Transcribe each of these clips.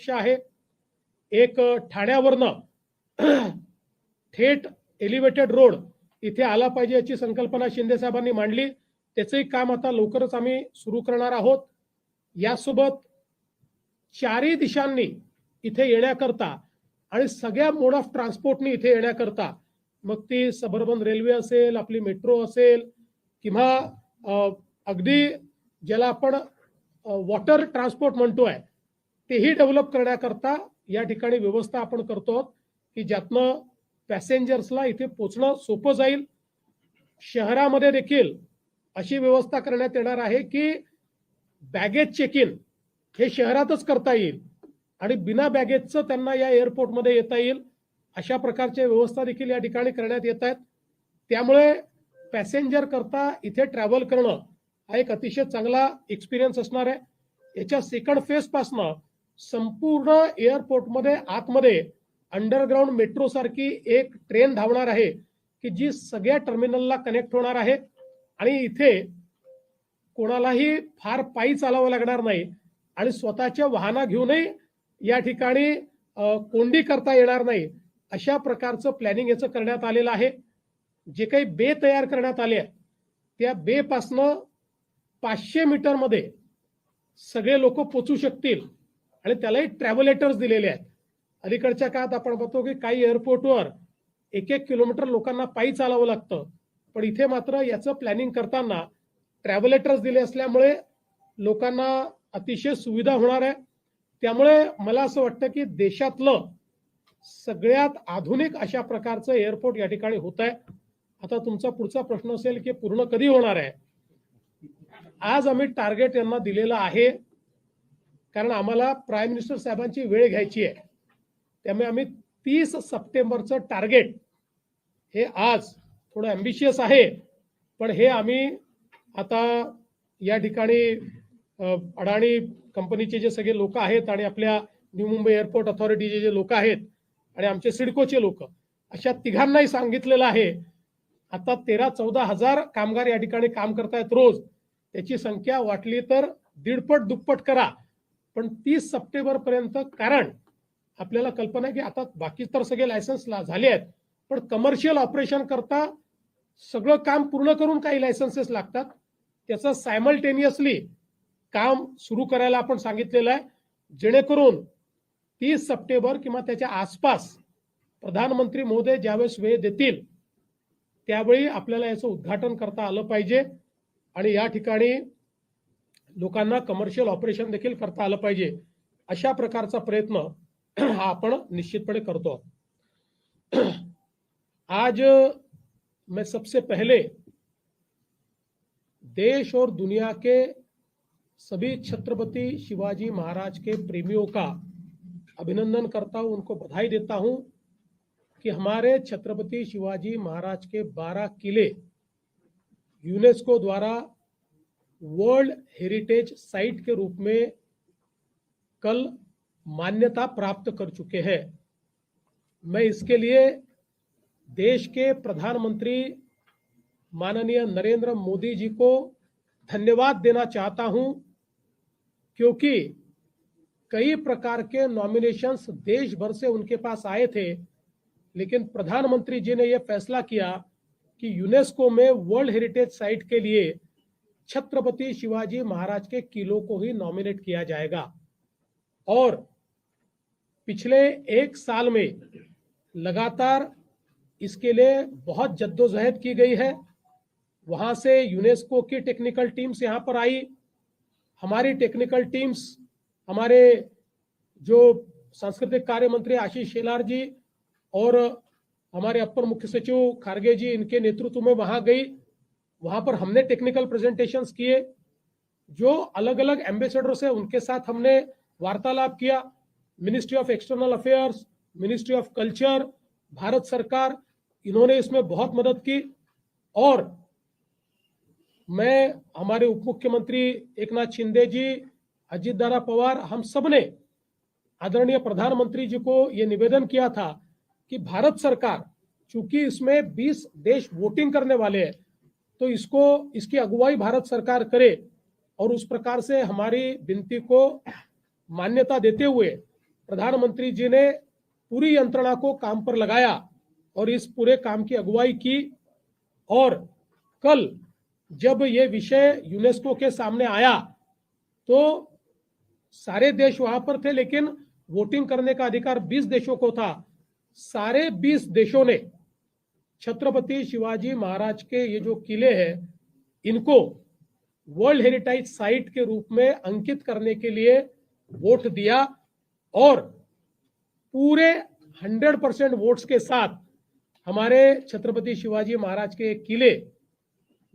अपेक्षा आहे. एक ठाण्यावरनं थेट एलिव्हेटेड रोड इथे आला पाहिजे याची संकल्पना शिंदे साहेबांनी मांडली. त्याचंही काम आता लवकरच आम्ही सुरू करणार आहोत. यासोबत चारही दिशांनी इथे येण्याकरता आणि सगळ्या मोड ऑफ ट्रान्सपोर्टनी इथे येण्याकरता मग ती सबर्बन रेल्वे असेल आपली मेट्रो असेल किंवा अगदी ज्याला आपण वॉटर ट्रान्सपोर्ट म्हणतोय तेही डेव्हलप करण्याकरता या ठिकाणी व्यवस्था आपण करतो आहोत की ज्यातनं पॅसेंजर्सला इथे पोचणं सोपं जाईल. शहरामध्ये देखील अशी व्यवस्था करण्यात येणार आहे की बॅगेज चेक इन हे शहरातच करता येईल आणि बिना बॅगेजचं त्यांना या एअरपोर्टमध्ये येता येईल. अशा प्रकारच्या व्यवस्था देखील या ठिकाणी करण्यात येत आहेत. त्यामुळे पॅसेंजर करता इथे ट्रॅव्हल करणं हा एक अतिशय चांगला एक्सपिरियन्स असणार आहे. याच्या सेकंड फेजपासनं संपूर्ण एअरपोर्टमध्ये आतमध्ये अंडरग्राऊंड मेट्रो सारखी एक ट्रेन धावणार आहे की जी सगळ्या टर्मिनलला कनेक्ट होणार आहे आणि इथे कोणालाही फार पायी चालावं लागणार नाही आणि स्वतःच्या वाहना घेऊनही या ठिकाणी कोंडी करता येणार नाही. अशा प्रकारचं प्लॅनिंग याचं करण्यात आलेलं आहे. जे काही बे तयार करण्यात आले आहेत त्या बेपासनं पाचशे मीटरमध्ये सगळे लोक पोचू शकतील. आणि त्यालाही ट्रॅव्हलेटर्स दिलेले आहेत. अलीकडच्या काळात आपण बघतो की काही एअरपोर्टवर एक एक किलोमीटर लोकांना पायी चालावं लागतं. पण इथे मात्र याचं प्लॅनिंग करताना ट्रॅव्हलेटर्स दिले असल्यामुळे लोकांना अतिशय सुविधा होणार आहे. त्यामुळे मला असं वाटतं की देशातलं सगळ्यात आधुनिक अशा प्रकारचं एअरपोर्ट या ठिकाणी होत आहे. आता तुमचा पुढचा प्रश्न असेल की पूर्ण कधी होणार आहे? आज आम्ही टार्गेट यांना दिलेलं आहे. कारण आम्हाला प्राईम मिनिस्टर साहेबांची वेळ घ्यायची आहे. त्यामुळे आम्ही तीस सप्टेंबरचं टार्गेट हे आज थोडं ॲम्बिशियस आहे पण हे आम्ही आता या ठिकाणी अडाणी कंपनीचे जे सगळे लोक आहेत आणि आपल्या न्यू मुंबई एअरपोर्ट अथॉरिटीचे जे लोक आहेत आणि आमचे सिडकोचे लोक अशा तिघांनाही सांगितलेलं आहे आता तेरा चौदा हजार कामगार या ठिकाणी काम करतायत रोज त्याची संख्या वाटली तर दीडपट दुप्पट करा. पण तीस सप्टेंबर पर्यंत कारण आपल्याला कल्पना आहे की आता बाकी तर सगळे लायसन्स झाले आहेत पण कमर्शियल ऑपरेशन करता सगळं काम पूर्ण करून काही लायसन्सेस लागतात. त्याचं सायमल्टेनियसली काम सुरू करायला आपण सांगितलेलं आहे. जेणेकरून तीस सप्टेंबर किंवा त्याच्या आसपास प्रधानमंत्री महोदय ज्यावेळेस वेळ देतील त्यावेळी आपल्याला याचं उद्घाटन करता आलं पाहिजे. आणि या ठिकाणी लोकांना कमर्शियल ऑपरेशन देखील करता आलं पाहिजे. अशा प्रकारचा प्रयत्न हा आपण करतो. आज, मैं सबसे पहले देश और दुनिया के सभी छत्रपति शिवाजी महाराज के प्रेमियों का अभिनंदन करता हूँ, उनको बधाई देता हूँ कि हमारे छत्रपति शिवाजी महाराज के 12 किले यूनेस्को द्वारा वर्ल्ड हेरिटेज साइट के रूप में कल मान्यता प्राप्त कर चुके हैं। मैं इसके लिए देश के प्रधानमंत्री माननीय नरेंद्र मोदी जी को धन्यवाद देना चाहता हूँ, क्योंकि कई प्रकार के नॉमिनेशंस देश भर से उनके पास आए थे, लेकिन प्रधानमंत्री जी ने यह फैसला किया कि यूनेस्को में वर्ल्ड हेरिटेज साइट के लिए छत्रपति शिवाजी महाराज के किलों को ही नॉमिनेट किया जाएगा। और पिछले एक साल में लगातार इसके लिए बहुत जद्दोजहद की गई है। वहाँ से यूनेस्को की टेक्निकल टीम्स यहाँ पर आई। हमारी टेक्निकल टीम्स हमारे जो सांस्कृतिक कार्य मंत्री आशीष शेलार जी और हमारे अपर मुख्य सचिव खारगे जी, इनके नेतृत्व में वहाँ गई। वहाँ पर हमने टेक्निकल प्रेजेंटेशंस किए, जो अलग अलग एम्बेसडर्स है, उनके साथ हमने वार्तालाप KIA. Ministry of external affairs ministry of culture Bharat सरकार, इन्होंने इसमें बहुत मदद की। और मैं, हमारे उप मुख्यमंत्री एक नाथ शिंदे जी, अजीत दारा पवार, हम सबने आदरणीय प्रधानमंत्री जी को ये निवेदन किया था कि भारत सरकार, चूँकि इसमें 20 देश वोटिंग करने वाले हैं तो इसको, इसकी अगुवाई भारत सरकार करे और उस प्रकार से हमारी विनती को मान्यता देते हुए प्रधानमंत्री जी ने पूरी यंत्रणा को काम पर लगाया और इस पूरे काम की अगुवाई की। और कल जब ये विषय यूनेस्को के सामने आया तो सारे देश वहाँ पर थे, लेकिन वोटिंग करने का अधिकार 20 देशों को था। सारे 20 देशों ने छत्रपति शिवाजी महाराज के ये जो किले हैं, इनको वर्ल्ड हेरिटेज साइट के रूप में अंकित करने के लिए वोट दिया और पूरे 100 परसेंट वोट्स के साथ हमारे छत्रपति शिवाजी महाराज के किले,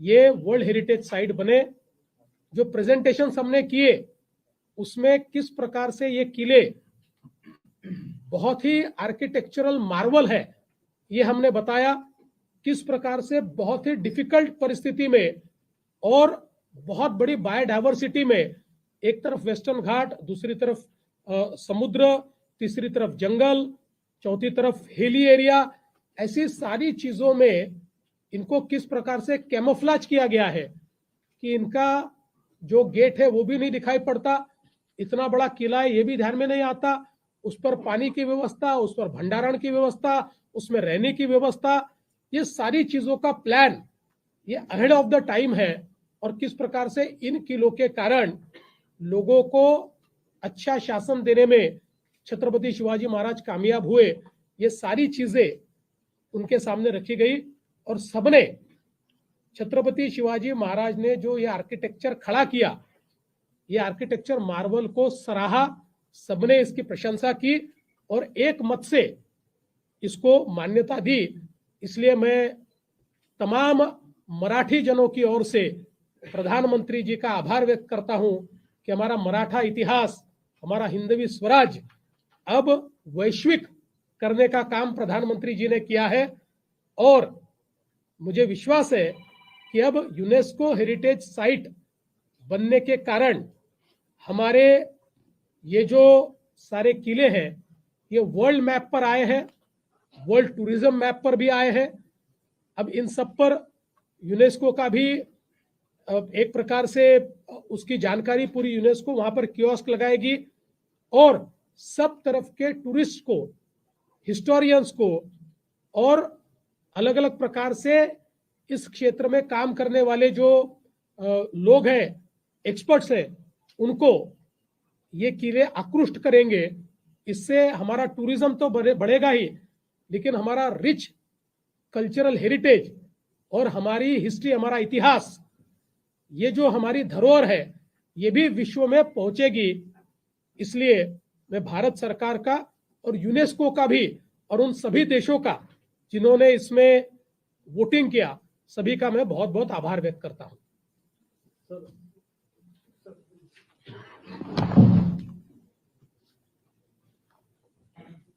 ये वर्ल्ड हेरिटेज साइट बने। जो प्रेजेंटेशन हमने किए, उसमें किस प्रकार से ये किले बहुत ही आर्किटेक्चरल मार्वल है, ये हमने बताया। किस प्रकार से बहुत ही डिफ़िकल्ट परिस्थिति में और बहुत बड़ी बायोडाइवर्सिटी में एक तरफ़ वेस्टर्न घाट दूसरी तरफ़ अ, समुद्र तीसरी तरफ़ जंगल चौथी तरफ़ हिली एरिया ऐसी सारी चीज़ों में इनको किस प्रकार से कैमोफ्लाज किया गया है कि इनका जो गेट है वो भी नहीं दिखाई पड़ता इतना बड़ा किला है ये भी ध्यान में नहीं आता उस पर पानी की व्यवस्था उस पर भंडारण की व्यवस्था उसमें रहने की व्यवस्था ये सारी चीज़ों का प्लान ये अहेड ऑफ़ द टाइम है और किस प्रकार से इन किलों के कारण लोगों को अच्छा शासन देने में छत्रपति शिवाजी महाराज कामयाब हुए, ये सारी चीज़ें उनके सामने रखी गई और सबने छत्रपति शिवाजी महाराज ने जो ये आर्किटेक्चर खड़ा किया, ये आर्किटेक्चर मार्वल को सराहा, सबने इसकी प्रशंसा की और एक मत से इसको मान्यता दी इसलिए मैं तमाम मराठी जनों की ओर से प्रधानमंत्री जी का आभार व्यक्त करता हूँ कि हमारा मराठा इतिहास, हमारा हिंदवी स्वराज अब वैश्विक करने का काम प्रधानमंत्री जी ने किया है और मुझे विश्वास है कि अब यूनेस्को हेरिटेज साइट बनने के कारण हमारे ये जो सारे किले हैं, ये वर्ल्ड मैप पर आए हैं वर्ल्ड टूरिज़्म मैप पर भी आए हैं। अब इन सब पर यूनेस्को का भी एक प्रकार से उसकी जानकारी पूरी यूनेस्को वहाँ पर कियोस्क लगाएगी और सब तरफ़ के टूरिस्ट को, हिस्टोरियंस को और अलग अलग प्रकार से इस क्षेत्र में काम करने वाले जो लोग हैं एक्सपर्ट्स हैं, उनको ये किले आकृष्ट करेंगे। इससे हमारा टूरिज़्म तो बढ़े बढ़ेगा ही। लेकिन हमारा रिच कल्चरल हेरिटेज और हमारी हिस्ट्री हमारा इतिहास, ये जो हमारी धरोहर है, ये भी विश्व में पहुंचेगी। इसलिए मैं भारत सरकार का और यूनेस्को का भी और उन सभी देशों का जिन्होंने इसमें वोटिंग किया, सभी का मैं बहुत बहुत आभार व्यक्त करता हूँ।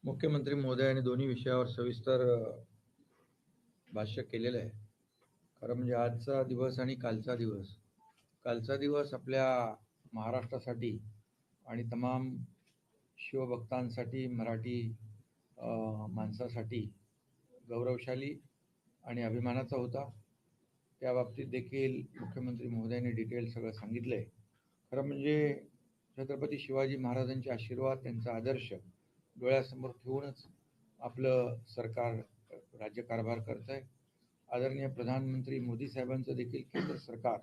मुख्यमंत्री महोदयांनी दोन्ही विषयावर सविस्तर भाष्य केलेलं आहे. खरं म्हणजे आजचा दिवस आणि कालचा दिवस. कालचा दिवस आपल्या महाराष्ट्रासाठी आणि तमाम शिवभक्तांसाठी मराठी माणसासाठी गौरवशाली आणि अभिमानाचा होता. त्या बाबतीत देखील मुख्यमंत्री महोदयांनी डिटेल सगळं सांगितलं आहे खरं म्हणजे छत्रपती शिवाजी महाराजांचे आशीर्वाद त्यांचा आदर्श डोळ्यासमोर ठेवूनच आपलं सरकार राज्यकारभार करत आहे आदरणीय प्रधानमंत्री मोदी साहेबांचं देखील केंद्र सरकार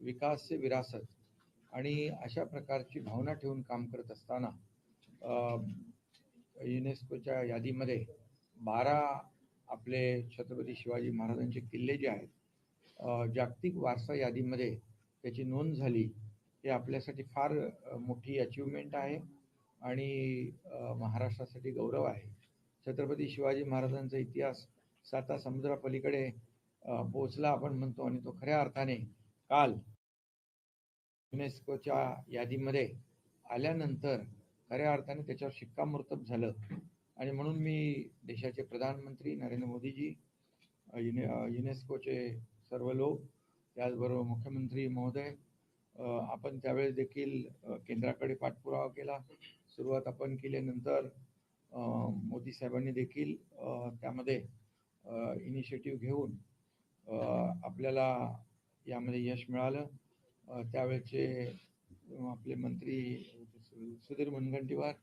विकास से विरासत आणि अशा प्रकारची भावना ठेवून काम करत असताना युनेस्कोच्या यादीमध्ये बारा आपले छत्रपती शिवाजी महाराजांचे किल्ले जे आहेत जागतिक वारसा यादीमध्ये त्याची नोंद झाली. हे आपल्यासाठी फार मोठी अचिव्हमेंट आहे. आणि महाराष्ट्रासाठी गौरव आहे. छत्रपती शिवाजी महाराजांचा इतिहास साता समुद्रापलीकडे पोचला पोहोचला आपण म्हणतो आणि तो खऱ्या अर्थाने काल युनेस्कोच्या यादीमध्ये आल्यानंतर खऱ्या अर्थाने त्याच्यावर शिक्कामोर्तब झालं. आणि म्हणून मी देशाचे प्रधानमंत्री नरेंद्र मोदीजी युने युनेस्कोचे सर्व लोक त्याचबरोबर मुख्यमंत्री महोदय आपण त्यावेळेस देखील केंद्राकडे पाठपुरावा केला. सुरुवात आपण केल्यानंतर मोदी साहेबांनी देखील त्यामध्ये इनिशिएटिव्ह घेऊन आपल्याला यामध्ये यश मिळालं. त्यावेळचे आपले मंत्री सुधीर मुनगंटीवार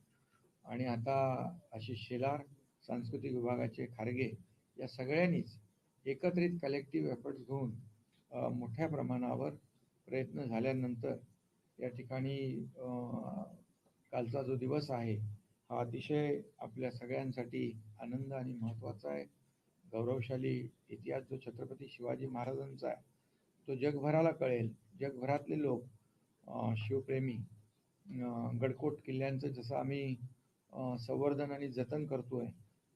आणि आता आशिष शेलार सांस्कृतिक विभागाचे खारगे या सगळ्यांनीच एकत्रित कलेक्टिव्ह एफर्ट्स घेऊन मोठ्या प्रमाणावर प्रयत्न झाल्यानंतर या ठिकाणी कालचा जो दिवस आहे हा अतिशय आपल्या सगळ्यांसाठी आनंद आणि महत्त्वाचा आहे. गौरवशाली इतिहास जो छत्रपती शिवाजी महाराजांचा आहे तो जगभराला कळेल. जगभरातले लोक शिवप्रेमी गडकोट किल्ल्यांचं जसं आम्ही संवर्धन आणि जतन करतोय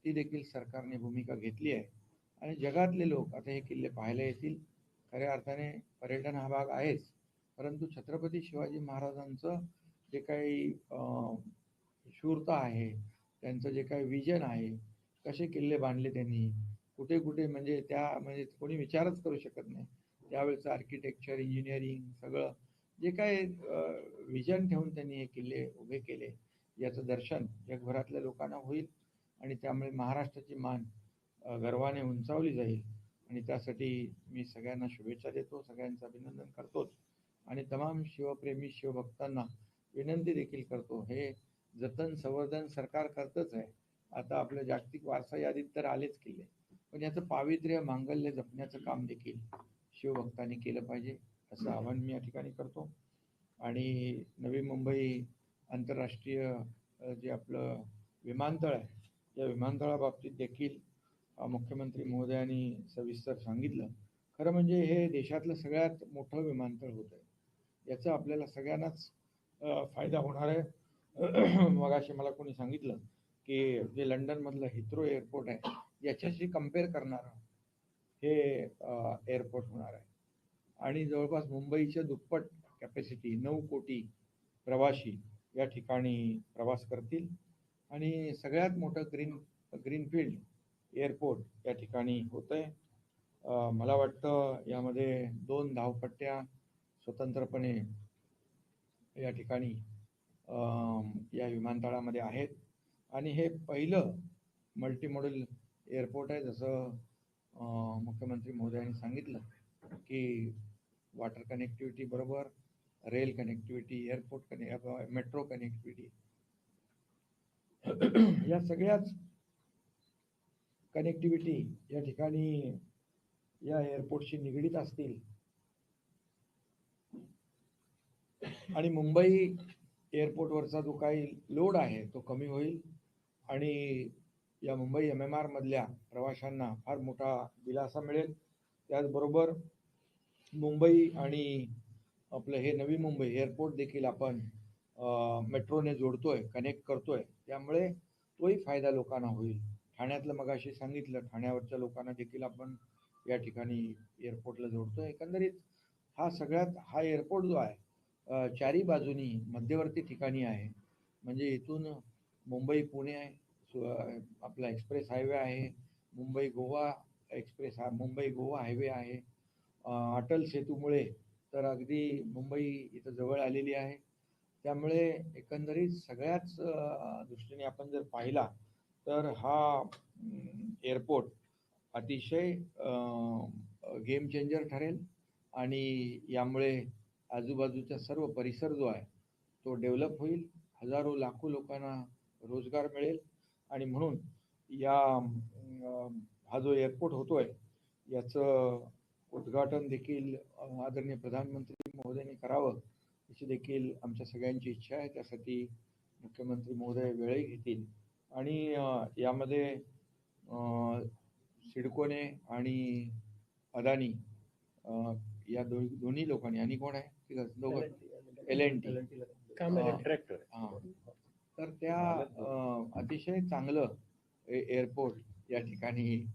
ती देखील सरकारने भूमिका घेतली आहे. आणि जगातले लोक आता हे किल्ले पाहायला येतील. खऱ्या अर्थाने पर्यटन हा भाग आहेच. परंतु छत्रपती शिवाजी महाराजांचं जे काही शूरता आहे त्यांचं जे काही विजन आहे कसे किल्ले बांधले त्यांनी कुठे कुठे म्हणजे त्या म्हणजे कोणी विचारच करू शकत नाही. त्यावेळेचं आर्किटेक्चर इंजिनिअरिंग सगळं जे काय विजन ठेवून त्यांनी हे किल्ले उभे केले याचं दर्शन जगभरातल्या लोकांना होईल आणि त्यामुळे महाराष्ट्राची मान गर्वाने उंचावली जाईल. आणि त्यासाठी मी सगळ्यांना शुभेच्छा देतो सगळ्यांचं अभिनंदन करतोच. आणि तमाम शिवप्रेमी शिवभक्तांना विनंती देखील करतो. हे जतन संवर्धन सरकार करतच आहे. आता आपल्या जागतिक वारसा यादीत तर आलेच किल्ले पण याचं पावित्र्य मांगल्य जपण्याचं काम देखील शिवभक्तांनी केलं पाहिजे असं आवाहन मी या ठिकाणी करतो. आणि नवी मुंबई आंतरराष्ट्रीय जे आपलं विमानतळ आहे या विमानतळाबाबतीत देखील मुख्यमंत्री महोदयांनी सविस्तर सांगितलं. खरं म्हणजे हे देशातलं सगळ्यात मोठं विमानतळ होत आहे याचं आपल्याला सगळ्यांनाच फायदा होणार आहे. मगाशी मला कोणी सांगितलं की जे लंडनमधलं हिथ्रो एअरपोर्ट आहे याच्याशी कंपेअर करणारं हे एअरपोर्ट होणार आहे. आणि जवळपास मुंबईच्या दुप्पट कॅपॅसिटी नऊ कोटी प्रवासी या ठिकाणी प्रवास करतील. आणि सगळ्यात मोठं ग्रीन ग्रीनफील्ड एअरपोर्ट या ठिकाणी होतं आहे मला वाटतं यामध्ये दोन धावपट्ट्या स्वतंत्रपणे या ठिकाणी या विमानतळामध्ये आहेत. आणि हे पहिलं मल्टीमॉडल एअरपोर्ट आहे जसं मुख्यमंत्री महोदयांनी सांगितलं की वॉटर कनेक्टिव्हिटी बरोबर रेल कनेक्टिव्हिटी एअरपोर्ट कने मेट्रो कनेक्टिव्हिटी या सगळ्याच कनेक्टिव्हिटी या ठिकाणी या एअरपोर्टशी निगडीत असतील आणि मुंबई एअरपोर्टवरचा जो काही लोड आहे तो कमी होईल. आणि या मुंबई एम एम आरमधल्या प्रवाशांना फार मोठा दिलासा मिळेल. त्याचबरोबर मुंबई आणि आपलं हे नवी मुंबई एअरपोर्ट देखील आपण मेट्रोने जोडतोय कनेक्ट करतोय. त्यामुळे तोही फायदा लोकांना होईल. ठाण्यातलं मगाशी सांगितलं ठाण्यावरच्या लोकांना देखील आपण या ठिकाणी एअरपोर्टला जोडतोय. एकंदरीत हा सगळ्यात हा एअरपोर्ट जो आहे चारी बाजूनी मध्यवर्ती ठिकाणी आहे. म्हणजे इथून मुंबई पुणे सु- आपला एक्सप्रेस हायवे आहे. मुंबई गोवा एक्सप्रेस हा मुंबई गोवा हायवे आहे. अटल सेतूमुळे तर अगदी मुंबई इथं जवळ आलेली आहे. त्यामुळे एकंदरीत सगळ्याच दृष्टीने आपण जर पाहिला तर हा एअरपोर्ट अतिशय गेम चेंजर ठरेल. आणि यामुळे आजूबाजूचा सर्व परिसर जो आहे तो डेव्हलप होईल. हजारो लाखो लोकांना रोजगार मिळेल. आणि म्हणून या हा जो एअरपोर्ट होतोय याचं उद्घाटन देखील आदरणीय प्रधानमंत्री महोदयांनी करावं अशी देखील आमच्या सगळ्यांची इच्छा आहे. त्यासाठी मुख्यमंत्री महोदय वेळही घेतील. आणि यामध्ये सिडकोने आणि अदानी या दोन्ही लोकांनी. आणि कोण आहे? तिघं- दोघं. एल एन टी काम हा. आहे. हा. तर त्या अं, अतिशय चांगलं ए- एअरपोर्ट या ठिकाणी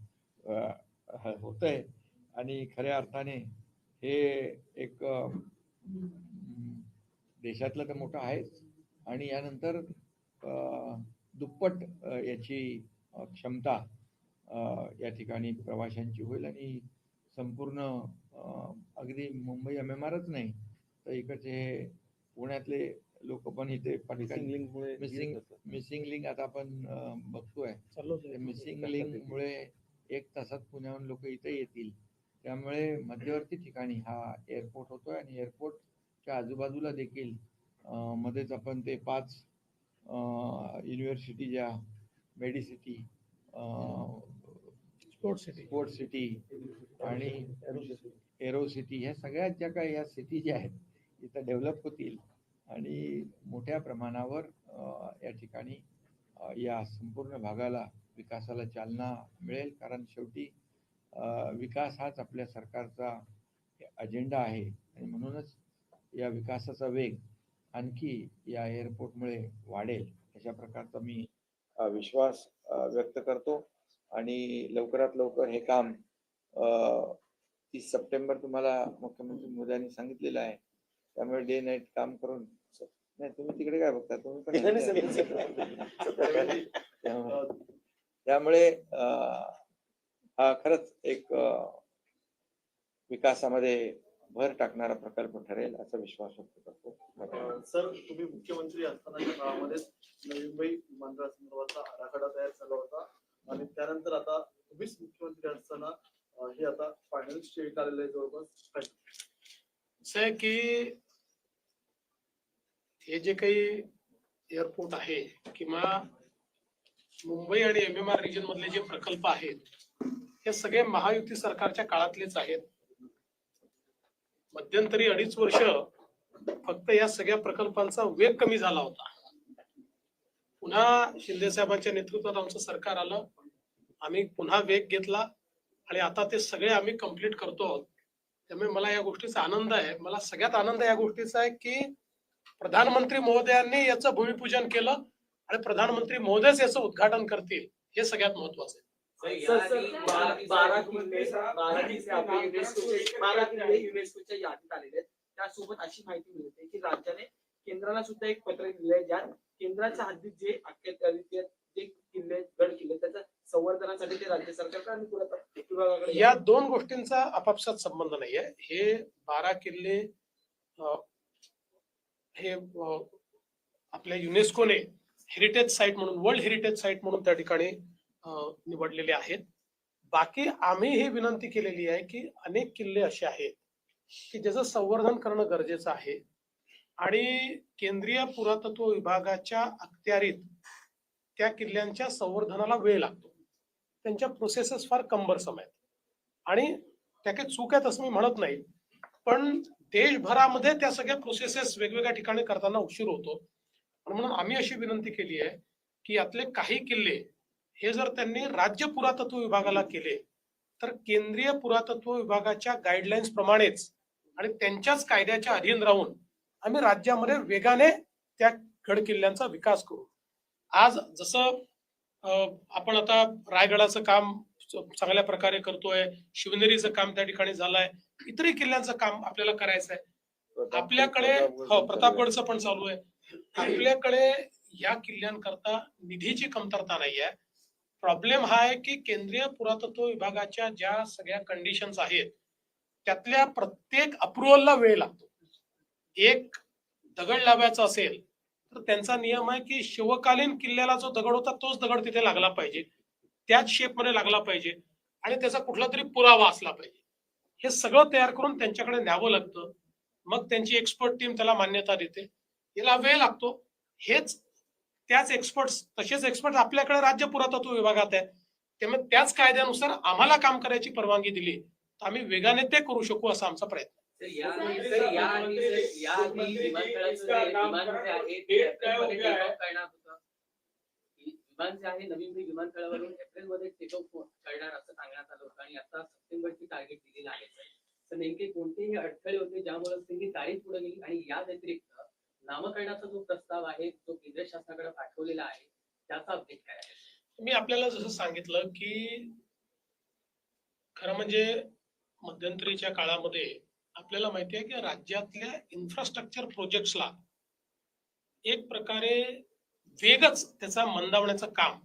होत आहे आणि खऱ्या अर्थाने हे एक अं, देशातलं तर मोठं आहेच. आणि यानंतर अं, दुप्पट अं, याची अं, क्षमता अं, या ठिकाणी प्रवाशांची होईल आणि संपूर्ण अगदी मुंबई एम एम आरच नाही तर इकडचे हे पुण्यातले लोक पण इथे लिंकमुळे मिसिंग मिसिंग लिंक आता आपण बघतोय. मिसिंग लिंक मुळे एक तासात पुण्याहून लोक इथे येतील. त्यामुळे मध्यवर्ती ठिकाणी हा एअरपोर्ट होतोय आणि एअरपोर्टच्या आजूबाजूला देखील मध्येच आपण ते पाच युनिव्हर्सिटी ज्या medicity sports city sport city आणि एरो सिटी ह्या सगळ्यात ज्या काही ह्या सिटी ज्या आहेत इथं डेव्हलप होतील आणि मोठ्या प्रमाणावर या ठिकाणी या संपूर्ण भागाला विकासाला चालना मिळेल. कारण शेवटी विकास हाच आपल्या सरकारचा अजेंडा आहे. आणि म्हणूनच या विकासाचा वेग आणखी या एअरपोर्टमुळे वाढेल अशा प्रकारचा मी विश्वास व्यक्त करतो. आणि लवकरात लवकर हे काम तीस सप्टेंबर तुम्हाला मुख्यमंत्री मोदयांनी सांगितलेलं आहे. त्यामुळे डे नाईट काम करून नाही तुम्ही तिकडे काय बघता? तुम्ही पण त्यामुळे- हा खरंच एक विकासामध्ये भर टाकणारा प्रकल्प ठरेल असा विश्वास व्यक्त करतो. सर तुम्ही मुख्यमंत्री असतानाच्या काळामध्ये नवी मुंबई विमानतळासंदर्भातला आराखडा तयार झाला होता. आणि त्यानंतर आता वीस मुख्यमंत्री असताना हे आता फायनल स्टेट आलेलं आहे. जवळपास असं की हे जे काही एअरपोर्ट आहे किंवा मुंबई आणि एम एम आर रिजन मधले जे प्रकल्प आहेत हे सगळे महायुती सरकारच्या काळातलेच आहेत. मध्यंतरी अडीच वर्ष फक्त या सगळ्या प्रकल्पांचा वेग कमी झाला होता. पुन्हा शिंदे साहेबांच्या नेतृत्वात आमचं सरकार आलं. आम्ही पुन्हा वेग घेतला आणि आता ते सगळे आम्ही कंप्लीट करतो आहोत. त्यामुळे मला या गोष्टीचा आनंद आहे. मला सगळ्यात आनंद या गोष्टीचा आहे की प्रधानमंत्री महोदयांनी याचं भूमिपूजन केलं आणि प्रधानमंत्री महोदयच याचं उद्घाटन करतील. हे सगळ्यात महत्वाचं आहे. युनेस्कोच्या यादीत आलेले आहेत. त्यासोबत अशी माहिती मिळते की राज्याने केंद्राला सुद्धा एक पत्र दिले आहे ज्यात केंद्राच्या हद्दीत जे अखत्यारीत जे किल्ले गड किल्ले त्याच्या संवर्धनासाठी ते राज्य सरकारकडे आणि पुरातत्व विभागाकडे या दोन गोष्टींचा आपापसात संबंध नाहीये. हे बारा किल्ले हे आपल्या युनेस्कोने हेरिटेज साईट म्हणून वर्ल्ड हेरिटेज साईट म्हणून त्या ठिकाणी निवडलेले आहेत. बाकी आम्ही ही विनंती केलेली आहे की अनेक किल्ले असे आहेत की ज्याचं संवर्धन करणं गरजेचं आहे. आणि केंद्रीय पुरातत्व विभागाच्या अखत्यारीत त्या किल्ल्यांच्या संवर्धनाला वेळ लागतो. त्यांच्या प्रोसेसेस फार कंबरसम आहेत. आणि त्या काही चूक आहेत असं मी म्हणत नाही. पण देशभरामध्ये त्या सगळ्या प्रोसेसेस वेगवेगळ्या ठिकाणी करताना उशीर होतो. म्हणून आम्ही अशी विनंती केली आहे की यातले काही किल्ले हे जर त्यांनी राज्य पुरातत्व विभागाला केले तर केंद्रीय पुरातत्व विभागाच्या गाईडलाईन्स प्रमाणेच आणि त्यांच्याच कायद्याच्या अधीन राहून आम्ही राज्यामध्ये वेगाने त्या गड किल्ल्यांचा विकास करू. आज जसं आपण आता रायगडाचं काम चांगल्या प्रकारे करतोय शिवनेरीचं काम त्या ठिकाणी झालंय इतरही किल्ल्यांचं काम आपल्याला करायचं आहे आपल्याकडे हो प्रतापगडचं पण चालू आहे. आपल्याकडे या किल्ल्यांकरता निधीची कमतरता नाही आहे प्रॉब्लेम हा आहे की केंद्रीय पुरातत्व विभागाच्या ज्या सगळ्या कंडिशन्स आहेत त्यातल्या प्रत्येक अप्रुव्हलला वेळ लागतो. एक दगड लावायचा असेल तर त्यांचा नियम आहे की शिवकालीन किल्ल्याला जो दगड होता तोच दगड तिथे लागला पाहिजे. त्याच शेपमध्ये लागला पाहिजे. आणि त्याचा कुठला तरी पुरावा असला पाहिजे. हे सगळं तयार करून त्यांच्याकडे न्यावं लागतं. मग त्यांची एक्सपर्ट टीम त्याला मान्यता देते. याला वेळ लागतो. हेच त्याच एक्सपर्ट तसेच एक्सपर्ट आपल्याकडे राज्य पुरातत्व विभागात आहे. त्यामुळे त्याच कायद्यानुसार आम्हाला काम करायची परवानगी दिली. तर आम्ही वेगाने ते करू शकू असा आमचा प्रयत्न सर, या सर, या आधी सर, या आधी विमानतळाचं जे विमान जे आहे ते एप्रिलमध्ये take off करणार होतं. विमान जे आहे नवी मुंबई विमानतळावरून एप्रिलमध्ये टेक ऑफ करणार असं सांगण्यात आलं होतं आणि आता सप्टेंबरची टार्गेट दिलेलं आहे. तर नेमके कोणतेही अडथळे होते ज्यामुळे त्यांनी तारीख पुढे गेली आणि या व्यतिरिक्त नामकरणाचा जो प्रस्ताव आहे तो केंद्र शासनाकडे पाठवलेला आहे त्याचा अपडेट काय आहे मी आपल्याला जसं सांगितलं की खरं म्हणजे मध्यंतरीच्या काळामध्ये आपल्याला माहिती आहे की राज्यातल्या इन्फ्रास्ट्रक्चर प्रोजेक्ट्सला एक प्रकारे वेगच त्याचा मंदावण्याचं काम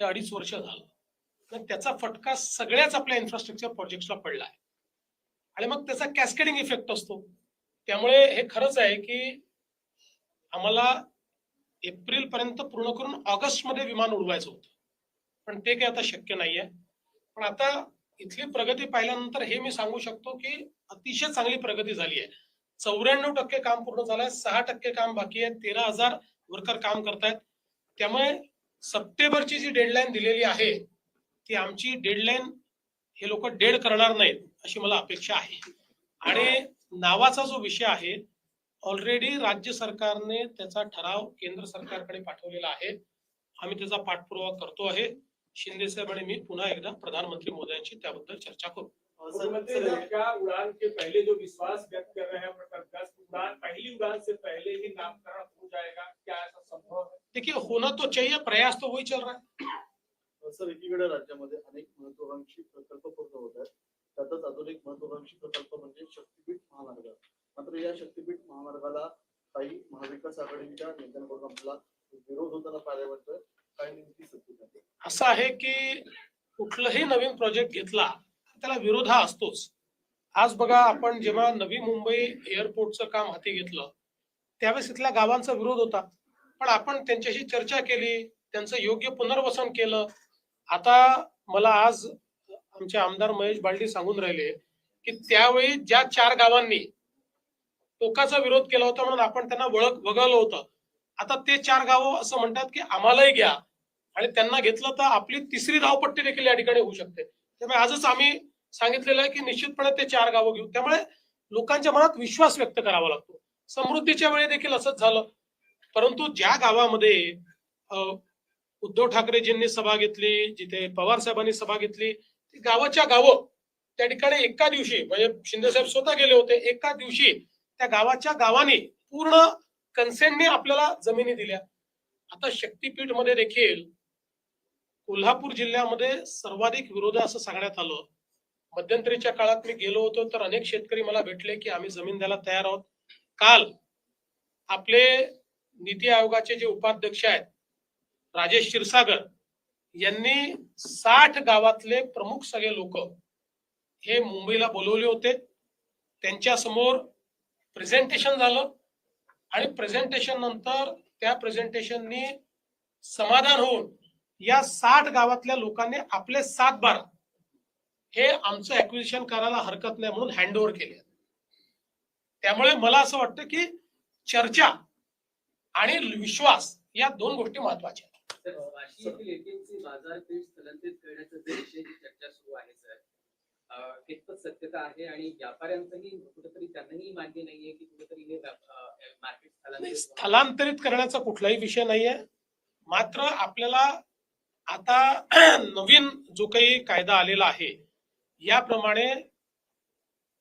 हे अडीच वर्ष झालं. तर त्याचा फटका सगळ्याच आपल्या इन्फ्रास्ट्रक्चर प्रोजेक्ट्सला पडला आहे. आणि मग त्याचा कॅस्केडिंग इफेक्ट असतो. त्यामुळे हे खरंच आहे की आम्हाला एप्रिल पर्यंत पूर्ण करून ऑगस्टमध्ये विमान उडवायचं होतं. पण ते काही आता शक्य नाहीये. पण आता इथली प्रगती पाहिल्यानंतर हे मी सांगू शकतो की अतिशय चांगली प्रगती झाली आहे. चौऱ्याण्णव टक्के काम पूर्ण झालंय सहा टक्के काम बाकी आहे तेरा हजार वर्कर काम करतायत. त्यामुळे सप्टेंबरची जी डेडलाईन दिलेली आहे ती आमची डेडलाईन हे लोक डेड करणार नाहीत अशी मला अपेक्षा आहे. आणि नावाचा जो विषय आहे ऑलरेडी राज्य सरकारने त्याचा ठराव केंद्र सरकारकडे पाठवलेला आहे. आम्ही त्याचा पाठपुरावा करतो आहे. शिंदे साहेब आणि मी पुन्हा एकदा प्रधानमंत्री त्याबद्दल चर्चा करू. सर- जी उड़ान के पहले जो विश्वास व्यक्त कर रहे हैं उड़ान पहली उड़ान से पहले ही नामकरण हो जाएगा। क्या ऐसा संभव है? देखिए होना तो चाहिए प्रयास तो वही चल रहा है। सर एकीकडे राज्यामध्ये अनेक महत्वाकांक्षी प्रकल्प पूर्ण होत आहेत. त्यातच अजून एक महत्वाकांक्षी प्रकल्प म्हणजे शक्तीपीठ महामार्ग. मात्र या शक्तीपीठ महामार्गाला काही महाविकास आघाडीच्या नेत्यांकडून आपला विरोध होताना पाहायला मिळतोय. असं आहे की कुठलंही नवीन प्रोजेक्ट घेतला त्याला विरोध हा असतोच. आज बघा आपण जेव्हा नवी मुंबई एअरपोर्टचं काम हाती घेतलं त्यावेळेस इथल्या गावांचा विरोध होता. पण आपण त्यांच्याशी चर्चा केली त्यांचं योग्य पुनर्वसन केलं. आता मला आज आमचे आमदार महेश बालडी सांगून राहिले की त्यावेळी ज्या चार गावांनी टोकाचा विरोध केला होता म्हणून आपण त्यांना वळख वगळलं होतं. आता ते चार गावं असं म्हणतात की आम्हालाही घ्या. आणि त्यांना घेतलं तर आपली तिसरी धावपट्टी देखील या ठिकाणी होऊ शकते. त्यामुळे आजच आम्ही सांगितलेलं आहे की निश्चितपणे ते चार गावं घेऊ. त्यामुळे लोकांच्या मनात विश्वास व्यक्त करावा लागतो. समृद्धीच्या वेळी देखील असंच झालं. परंतु ज्या गावामध्ये उद्धव ठाकरेजींनी सभा घेतली जिथे पवार साहेबांनी सभा घेतली ती गावाच्या गावं त्या ठिकाणी एका दिवशी म्हणजे शिंदे साहेब स्वतः गेले होते एका दिवशी त्या गावाच्या गावांनी पूर्ण कन्सेंटने आपल्याला जमिनी दिल्या. आता शक्तीपीठमध्ये देखील कोल्हापूर जिल्ह्यामध्ये सर्वाधिक विरोध असं सांगण्यात आलं. मध्यंतरीच्या काळात मी गेलो होतो तर अनेक शेतकरी मला भेटले की आम्ही जमीन द्यायला तयार आहोत. काल आपले नीती आयोगाचे जे उपाध्यक्ष आहेत राजेश क्षीरसागर यांनी साठ गावातले प्रमुख सगळे लोक हे मुंबईला बोलवले होते. त्यांच्यासमोर प्रेझेंटेशन झालं. आणि प्रेझेंटेशन नंतर त्या प्रेझेंटेशननी समाधान होऊन या साठ गावातल्या लोकांनी आपले सात बार हे आमचं ऍक्विजिशन करायला हरकत नाही म्हणून हँड केले त्यामुळे मला असं वाटतं की चर्चा आणि विश्वास या दोन गोष्टी महत्त्वाच्या आहेत. कितपत सत्यता आहे आणि व्यापाऱ्यांचंही कुठेतरी त्यांनाही मान्य नाहीये की कुठेतरी हे मार्केट स्थलांतरित करण्याचा कुठलाही विषय नाहीये. मात्र आपल्याला आता नवीन जो काही कायदा आलेला आहे याप्रमाणे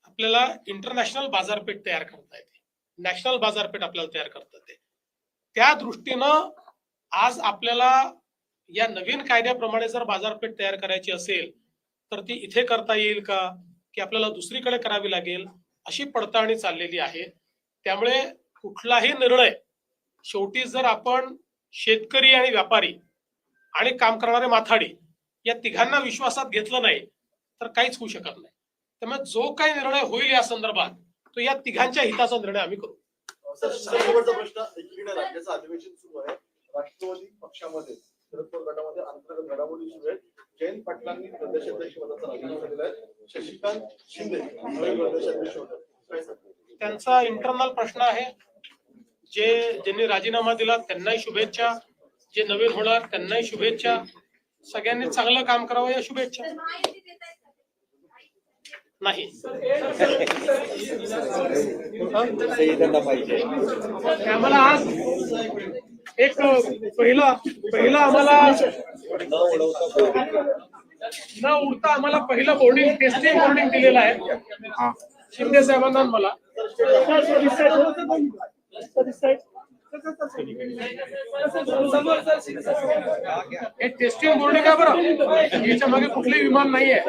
आपल्याला इंटरनॅशनल बाजारपेठ तयार करता येते. नॅशनल बाजारपेठ आपल्याला तयार करता येते. त्या दृष्टीनं आज आपल्याला या नवीन कायद्याप्रमाणे जर बाजारपेठ तयार करायची असेल तर ती इथे करता येईल का की आपल्याला दुसरीकडे करावी लागेल अशी पडताळणी चाललेली आहे त्यामुळे कुठलाही निर्णय शेवटी जर आपण शेतकरी आणि व्यापारी आणि काम करणारे माथाडी या तिघांना विश्वासात घेतलं नाही तर काहीच होऊ शकत नाही त्यामुळे जो काही निर्णय होईल या संदर्भात तो या तिघांच्या हिताचा निर्णय आम्ही करू सर प्रश्न राज्याचं अधिवेशन सुरू आहे राष्ट्रवादी पक्षामध्ये शरद पवार गटामध्ये अंतर्गत घडामोडी सुरू आहेत. जयंत पाटलांनी प्रदेशाध्यक्ष पदाचा राजीनामा दिलाय. शशिकांत शिंदे नवीन प्रदेशाध्यक्ष सांगता? त्यांचा इंटरनल प्रश्न आहे. जे ज्यांनी राजीनामा दिला त्यांनाही शुभेच्छा. जे नवीन होणार त्यांनाही शुभेच्छा. सगळ्यांनी चांगलं काम करावं या शुभेच्छा. नाही. आम्हाला आज एक पहिला पहिला आम्हाला न उडता आम्हाला पहिलं बोर्डिंग टेस्टिंग बोर्डिंग दिलेलं आहे. शिंदे साहेबांना मला. हे टेस्टिंग बोर्डिंग आहे बरं. याच्या मागे कुठलंही विमान नाहीये.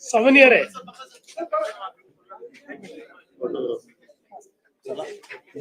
सेवन इयर आहे.